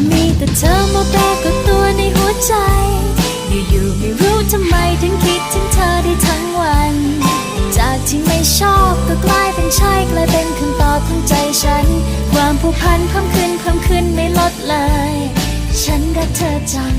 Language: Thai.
ก็มีแต่เธอมาแบกกับตัวในหัวใจ อยู่ๆไม่รู้ทำไมถึงคิดถึงเธอได้ทั้งวัน จากที่ไม่ชอบก็กลายเป็นใช่กลายเป็นคำตอบของใจฉัน ความผูกพันเพิ่มขึ้นเพิ่มขึ้นไม่ลดเลย ฉันรักเธอจัง